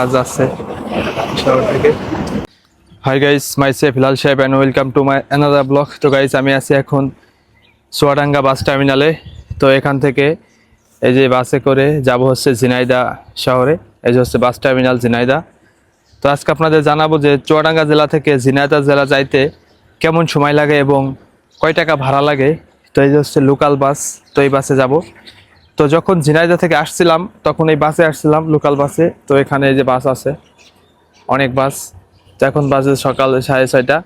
কাজ আছে। শহর থেকে। Hi guys myself Hilal সাহেব and welcome to my another blog তো গাইস আমি আছি এখন চুয়াডাঙ্গা বাস টার্মিনালে তো এখান থেকে এই যে বাসে করে যাব হচ্ছে ঝিনাইদা শহরে। এই যে হচ্ছে বাস টার্মিনাল ঝিনাইদা। তো আজকে আপনাদের জানাব যে চুয়াডাঙ্গা জেলা থেকে ঝিনাইদা জেলা যাইতে কেমন সময় লাগে এবং কয় টাকা ভাড়া লাগে। তো এই যে হচ্ছে লোকাল বাস তো এই বাসে যাব। তো যখন ঝিনাইদা থেকে আসছিলাম, তখন এই বাসে আসছিলাম লোকাল বাসে। তো এখানে এই যে বাস আছে, অনেক বাস। এখন বাজে সকাল সাড়ে ছয়টা।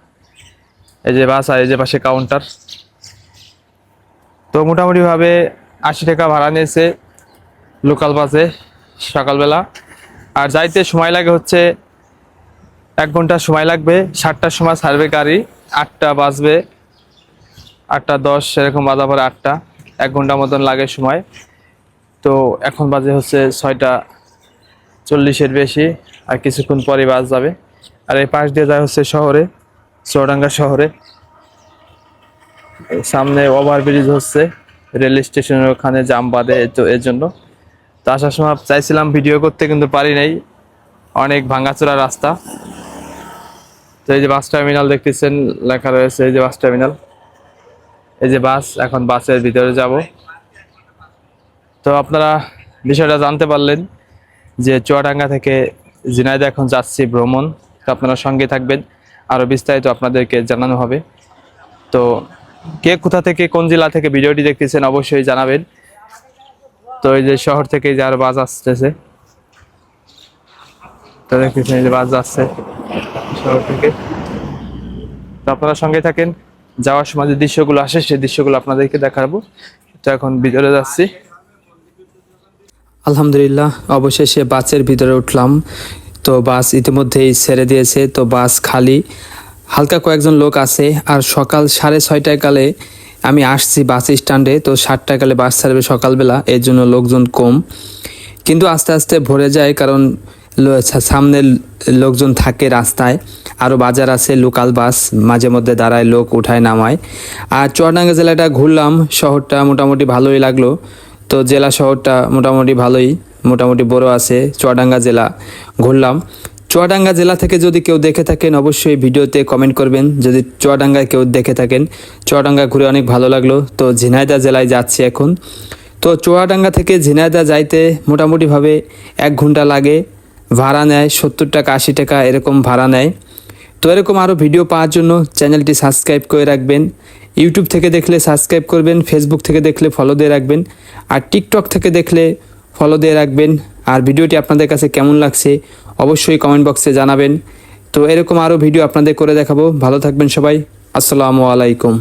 এই যে বাস আর এই যে পাশে কাউন্টার তো মোটামুটিভাবে আশি টাকা ভাড়া নিয়েছে লোকাল বাসে সকালবেলা। আর যাইতে সময় লাগে হচ্ছে এক ঘণ্টা সময় লাগবে, সাতটার সময় ছাড়বে গাড়ি, আটটা বাজবে, আটটা দশ এরকম বাজা পরে আটটা, এক ঘণ্টা মতন লাগে সময়। তো এখন বাজে হচ্ছে ছয়টা চল্লিশের বেশি, আর কিছুক্ষণ পরে বাস যাবে। আর এই পাশ দিয়ে যায় হচ্ছে শহরে, চৌডাঙ্গা শহরে। সামনে ওভারব্রিজ হচ্ছে, রেল স্টেশনের ওখানে জাম বাঁধে তো এর জন্য। তো আসার সময় চাইছিলাম ভিডিও করতে, কিন্তু পারি নাই। অনেক ভাঙাচোরা রাস্তা। তো এই যে বাস টার্মিনাল দেখতেছেন, লেখা রয়েছে এই যে বাস টার্মিনাল। এই যে বাস, এখন বাসের ভিতরে যাব। তো আপনারা বিষয়টা জানতে পারলেন যে চুয়াডাঙ্গা থেকে ঝিনাইদা এখন যাচ্ছি ভ্রমণ। তো আপনারা সঙ্গে থাকবেন। আরও বিস্তারিত আপনাদেরকে জানানো হবে। তো কে কোথা থেকে, কোন জেলা থেকে ভিডিওটি দেখতেছেন অবশ্যই জানাবেন। তো এই যে শহর থেকে যার বাস আসতেছে। তো দেখতেছেন এই যে বাস যাচ্ছে শহর থেকে। তো আপনারা সঙ্গে থাকেন। যাওয়ার সময় যে দৃশ্যগুলো আসে সেই দৃশ্যগুলো আপনাদেরকে দেখাবো। তো এখন ভিতরে যাচ্ছি। আলহামদুলিল্লাহ, অবশেষে বাসের ভিতরে উঠলাম। তো বাস ইতিমধ্যেই ছেড়ে দিয়েছে, তো বাস খালি। হালকা কয়েকজন লোক আছে, আর সকাল সাড়ে ছয়টায় কালে আমি আসছি বাস স্ট্যান্ডে, তো সাতটায় কালে বাস ছাড়বে সকালবেলা, এর জন্য লোকজন কম। কিন্তু আস্তে আস্তে ভরে যায়, কারণ সামনে লোকজন থাকে রাস্তায় আরও বাজার আছে, লোকাল বাস, মাঝে মধ্যে দাঁড়ায় লোক, উঠায় নামায়। আর চুয়াডাঙ্গা জেলাটা ঘুরলাম, শহরটা মোটামুটি ভালোই লাগল। তো জেলা শহরটা মোটামুটি ভালোই, মোটামুটি বড় আছে, চুয়াডাঙ্গা জেলা ঘুরলাম। চুয়াডাঙ্গা জেলা থেকে যদি কেউ দেখে থাকেন, অবশ্যই ভিডিওতে কমেন্ট করবেন। যদি চুয়াডাঙ্গায় কেউ দেখে থাকেন, চুয়াডাঙ্গা ঘুরে অনেক ভালো লাগল। তো ঝিনাইদা জেলায় যাচ্ছি এখন। তো চুয়াডাঙ্গা থেকে ঝিনাইদা যাইতে মোটামুটিভাবে এক ঘণ্টা লাগে। ভাড়া নেয়, সত্তর টাকা, আশি টাকা এরকম ভাড়া নেয়। তো এরকম আরও ভিডিও পাওয়ার জন্য চ্যানেলটি সাবস্ক্রাইব করে রাখবেন। ইউটিউব থেকে দেখলে সাবস্ক্রাইব করবেন ফেসবুক থেকে দেখলে ফলো দিয়ে রাখবেন, আর টিকটক থেকে দেখলে ফলো দিয়ে রাখবেন। আর ভিডিওটি আপনাদের কাছে কেমন লাগছে অবশ্যই কমেন্ট বক্সে জানাবেন। তো এরকম আরও ভিডিও আপনাদের করে দেখাবো। ভালো থাকবেন সবাই। আসসালামু আলাইকুম।